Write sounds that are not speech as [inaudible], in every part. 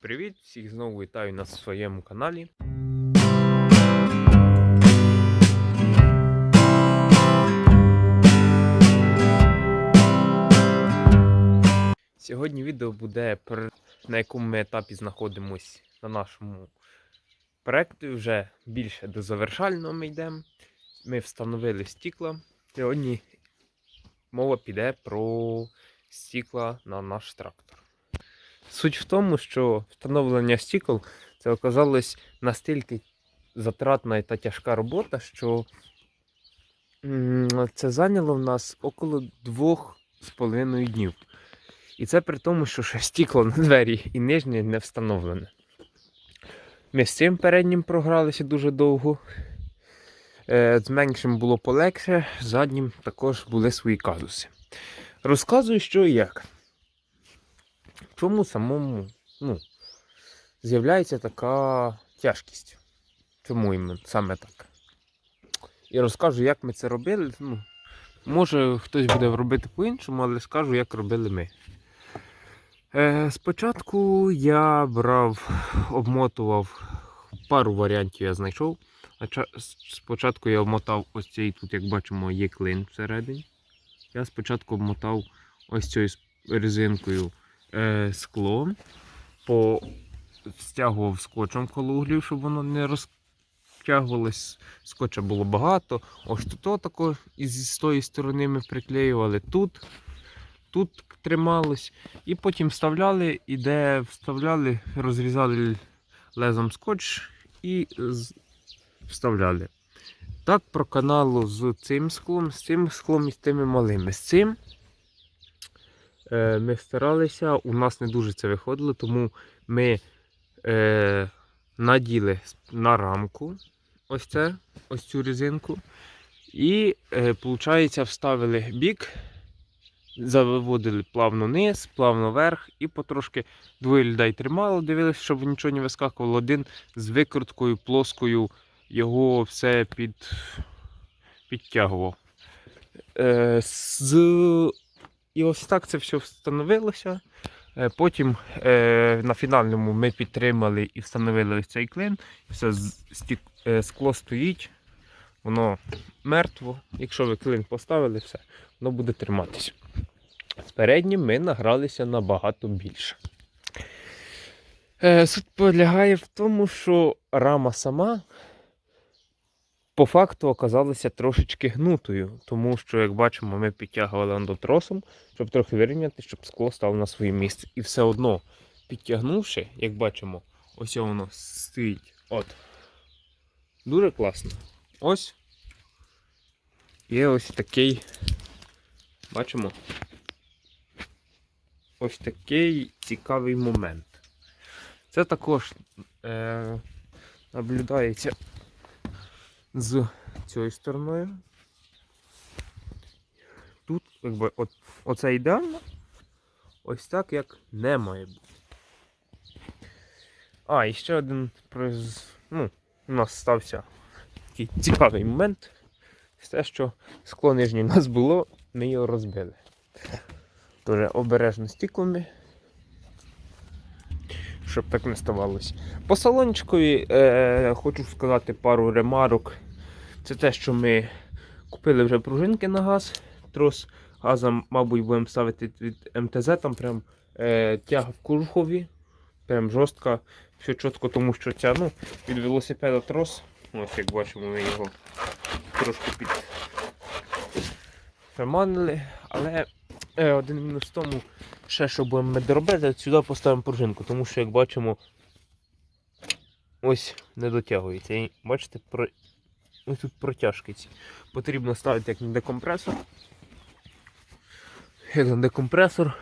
Привіт! Всіх знову вітаю на своєму каналі. Сьогодні відео буде про на якому ми етапі знаходимось на нашому проєкті. Вже більше до завершального ми йдемо. Ми встановили стікла. Сьогодні мова піде про стікла на наш трактор. Суть в тому, що встановлення стікол це оказалось настільки затратна та тяжка робота, що це зайняло в нас около двох з половиною днів. І це при тому, що ще стікло на двері і нижнє не встановлене. Ми з цим переднім програлися дуже довго. Е, З меншим було полегше, заднім також були свої казуси. Розказую, що і як. Чому самому ну, з'являється така тяжкість? Чому саме так? І розкажу, як ми це робили. Ну, може хтось буде робити по-іншому, але скажу, як робили ми. Е, спочатку я брав, обмотував пару варіантів я знайшов. Спочатку я обмотав ось цей, тут, як бачимо, є клин всередині. Я спочатку обмотав ось цією резинкою е, скло, по... стягував скотчем коло углів, щоб воно не розтягувалось. Скотча було багато. Ось тут отако і з тої сторони ми приклеювали тут. Тут трималось. І потім вставляли, і де вставляли, розрізали лезом скотч і вставляли. Так проканало з цим склом, з цим склом і з тими малими. З цим ми старалися, у нас не дуже це виходило, тому ми е, наділи на рамку ось це, ось цю резинку. І, е, вставили бік, завиводили плавно вниз, плавно вверх, і потрошки двоє людей тримало, дивилися, щоб нічого не вискакувало. Один з викруткою плоскою його все під, підтягував. Е, з... І ось так це все встановилося. Е, Потім е, на фінальному ми підтримали і встановили ось цей клин. Все е, скло стоїть, воно мертво. Якщо ви клин поставили, все, воно буде триматися. З переднім ми награлися набагато більше. Суть полягає в тому, що рама сама по факту оказалася трошечки гнутою, тому що, як бачимо, ми підтягували андотросом, щоб трохи вирівняти, щоб скло стало на своє місце. І все одно, підтягнувши, як бачимо, ось воно стоїть. От. Дуже класно. Ось. Є ось такий. Бачимо. Ось такий цікавий момент. Це також е, наблюдається з цією стороною. Тут, якби, от, оце ідеально. Ось так, як не має бути. А, і ще один приз... ну, у нас стався такий цікавий момент. Те, що скло нижнє у нас було, ми його розбили. Дуже обережно стіклами. Щоб так не ставалося. По салончикові е, хочу сказати пару ремарок. Це те, що ми купили вже пружинки на газ. Трос газом, мабуть, будемо ставити від МТЗ, там прям е, тяга в кожухові. Прям жорстко, все чітко, тому що ця ну, від велосипеда трос. Ось як бачимо, ми його трошки під приманили. Але е, один мінус в тому, ще що будемо ми доробити, сюди поставимо пружинку, тому що, як бачимо, ось не дотягується. І бачите, про... ось тут протяжки ці. Потрібно ставити як на декомпресор. Як на декомпресор.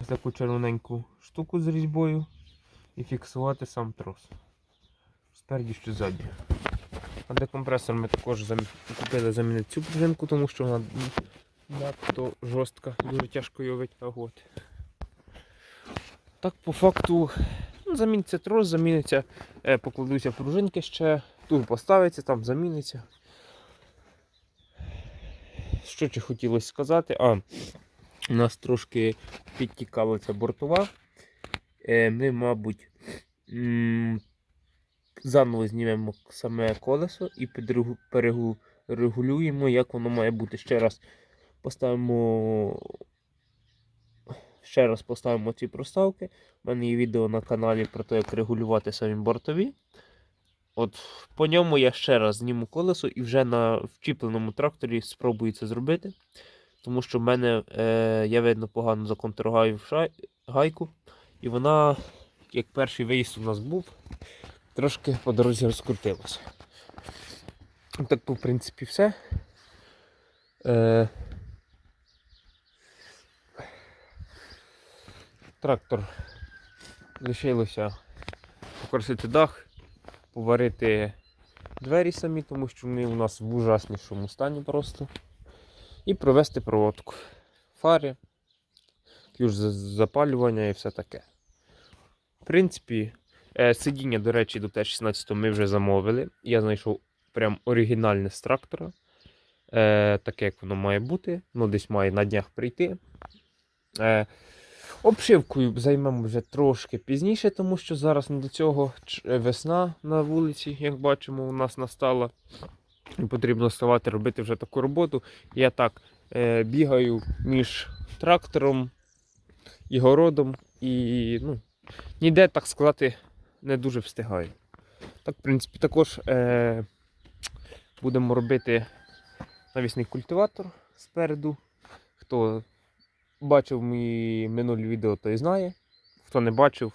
Ось таку червоненьку штуку з різьбою і фіксувати сам трос. Спереді чи ззаді. А декомпресор ми також замі... купили замінити цю пружинку, тому що вона надто жорстка, дуже тяжко його витягувати. Так, по факту, ну, заміниться трос, заміниться, е, покладуться пружинки ще, тут поставиться, там заміниться. Що чи хотілося сказати? А, у нас трошки підтікала ця бортова. е, ми, мабуть, заново знімемо саме колесо і підрегу- перегу- регулюємо, як воно має бути. Ще раз поставимо. Ще раз поставимо ці проставки. У мене є відео на каналі про те, як регулювати самі бортові. От по ньому я ще раз зніму колесо і вже на вчіпленому тракторі спробую це зробити. Тому що в мене е, я видно погано законтрагаю шай, гайку. І вона, як перший виїзд у нас був, трошки по дорозі розкрутилася. Так, в принципі, все. Е, трактор лишилося покрасити дах, поварити двері самі, тому що вони у нас в ужаснішому стані просто. І провести проводку. Фари, ключ запалювання і все таке. В принципі, е, сидіння, до речі, до Т-16 ми вже замовили. Я знайшов прям оригінальне з трактора. Е, таке, як воно має бути. Ну, десь має на днях прийти. Обшивкою займемо вже трошки пізніше, тому що зараз до цього е, весна на вулиці, як бачимо, у нас настала. Потрібно вставати, робити вже таку роботу. Я так е, бігаю між трактором і городом, і ну, ніде, так сказати, не дуже встигаю. Так, в принципі, також е, будемо робити навісний культиватор спереду. Хто бачив мої минулі відео, той знає. Хто не бачив,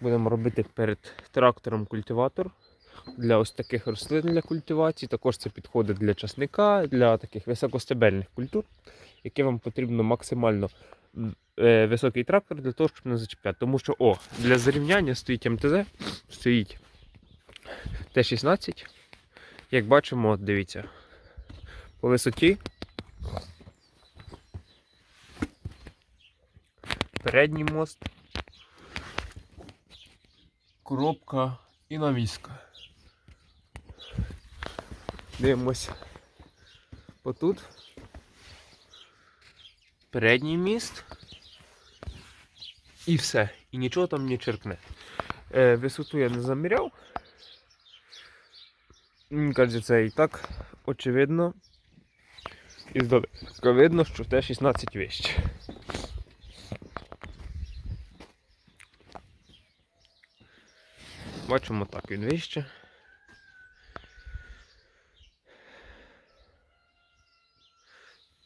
будемо робити перед трактором культиватор для ось таких рослин для культивації. Також це підходить для часника, для таких високостебельних культур, які вам потрібно максимально е, високий трактор для того, щоб не зачіпляти. Тому що о, для зарівняння стоїть МТЗ, стоїть Т-16. Як бачимо, дивіться, по висоті. Передній мост, коробка і навіска. Дивимось отут. Передній міст. І все. І нічого там не черкне. Е, висоту я не заміряв. Мені кажеться, це і так очевидно. І здалека видно, що Т-16 вище. Бачимо так, він вище.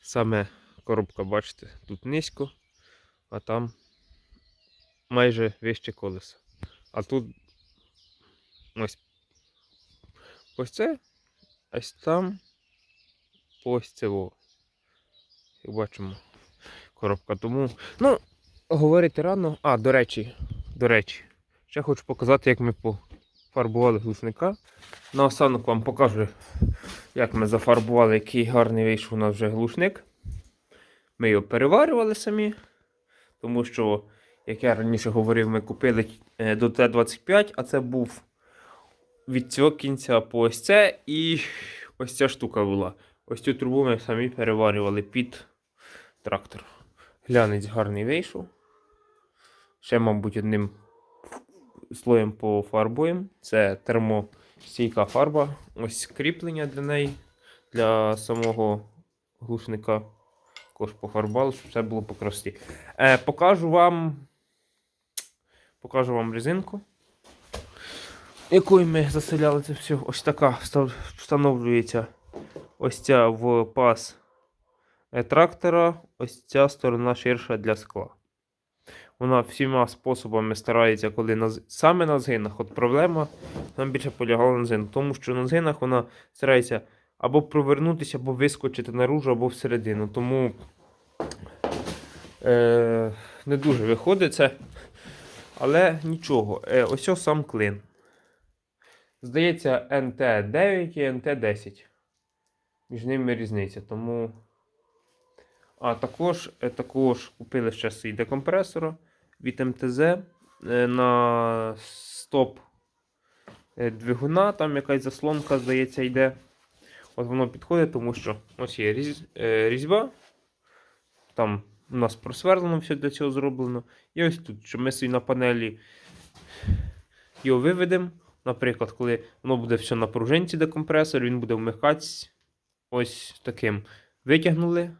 Саме коробка, бачите, тут низько, а там майже вище колесо. А тут ось ось це, ось там, ось це во. Як бачимо, коробка. Тому, ну, говорити рано. А, до речі, до речі, ще хочу показати, як ми пофарбували глушника. Наостанок вам покажу, як ми зафарбували, який гарний вийшов у нас вже глушник. Ми його переварювали самі, тому що, як я раніше говорив, ми купили е, до Т-25, а це був від цього кінця по ось це і ось ця штука була. Ось цю трубу ми самі переварювали під трактор. Глянець гарний вийшов. Ще, мабуть, одним слоєм пофарбуємо. Це термостійка фарба. Ось кріплення для неї, для самого глушника. Також пофарбували, щоб все було по красоті. Е, покажу вам. Покажу вам резинку. Якою ми заселяли це все. Ось така встановлюється ось ця в паз е, трактора, ось ця сторона ширша для скла. Вона всіма способами старається, коли на, саме на згинах. От проблема нам більше полягала на згинах, тому що на згинах вона старається або провернутися, або вискочити наружу, або всередину. Тому е, не дуже виходить це. Але нічого. Е, ось сам клин. Здається, НТ9 і НТ10. Між ними різниця. Тому. А також, е, також купили ще свій декомпресора від МТЗ е, на стоп е, двигуна. Там якась заслонка, здається, йде. От воно підходить, тому що ось є різ, різьба. Там У нас просверлено все для цього зроблено. І ось тут, що ми собі на панелі його виведемо. Наприклад, коли воно буде все на пружинці, де компресор, він буде вмикатись ось таким. Витягнули,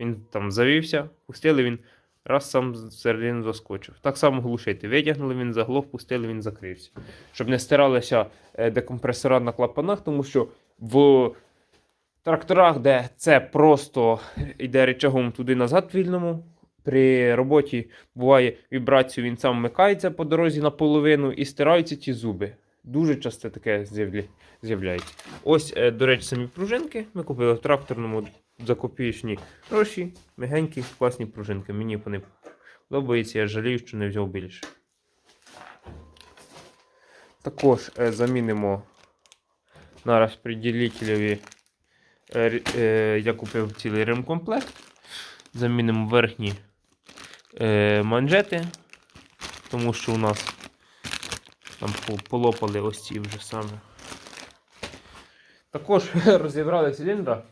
він там завівся, пустили, він раз сам всередину заскочив. Так само глушити. Витягнули, він заглох, пустили, він закрився. Щоб не стиралися е, декомпресора на клапанах, тому що в тракторах, де це просто йде речагом туди-назад вільному. При роботі буває вібрацію, він сам вмикається по дорозі наполовину і стираються ті зуби. Дуже часто таке з'являється. Ось, е, до речі, самі пружинки. Ми купили в тракторному за копійчні гроші. Мягенькі, класні пружинки. Мені вони подобаються, я жалію, що не взяв більше. Також е, замінимо на розподілителеві. Е, е, я купив цілий ремкомплект. Замінимо верхні манжети, тому що у нас там полопали ось ці вже саме. Також [laughs] розібрали циліндра.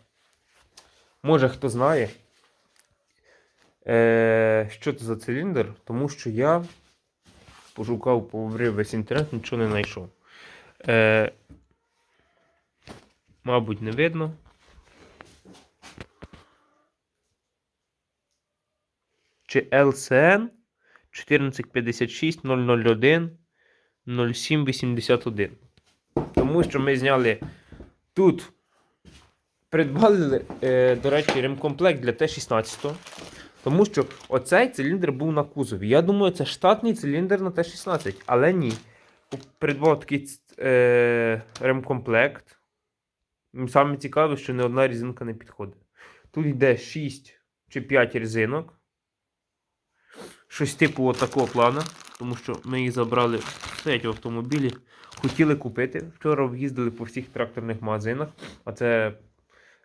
Може хто знає, е, що це за циліндр, тому що я пошукав, поврив весь інтернет, нічого не знайшов. Е, мабуть, не видно. Чи LCN 1456 001 0781. Тому що ми зняли тут. Придбали, е, до речі, ремкомплект для Т-16. Тому що оцей циліндр був на кузові. Я думаю, це штатний циліндр на Т-16, але ні. Придбав такий е, ремкомплект. Саме цікаве, що не одна різинка не підходить. Тут йде 6 чи 5 різинок. Щось типу от такого плана, тому що ми їх забрали стоять в автомобілі. Хотіли купити. Вчора об'їздили по всіх тракторних магазинах, а це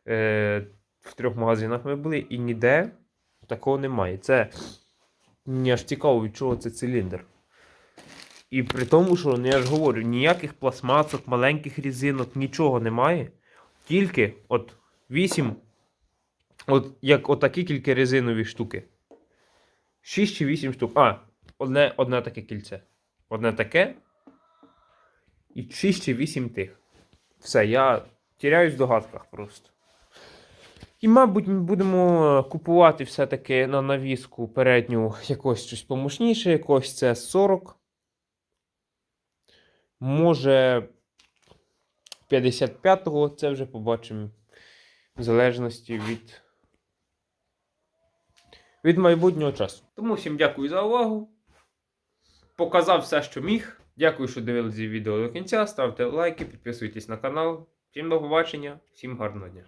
е, в трьох магазинах ми були, і ніде такого немає. Це мені аж цікаво, від чого це циліндр. І при тому, що ну, я ж говорю, ніяких пластмасок, маленьких різинок, нічого немає. Тільки от 8, от як отакі тільки резинові штуки. 6 чи 8 штук. А, одне, одне таке кільце. Одне таке. І 6 чи 8 тих. Все, я тіряюсь в догадках просто. І, мабуть, ми будемо купувати все-таки на навіску передню якось щось помощніше, якось це 40. Може 55-го, це вже побачимо в залежності від від майбутнього часу. Тому всім дякую за увагу. Показав все, що міг. Дякую, що дивилися відео до кінця. Ставте лайки, підписуйтесь на канал. Всім до побачення, всім гарного дня.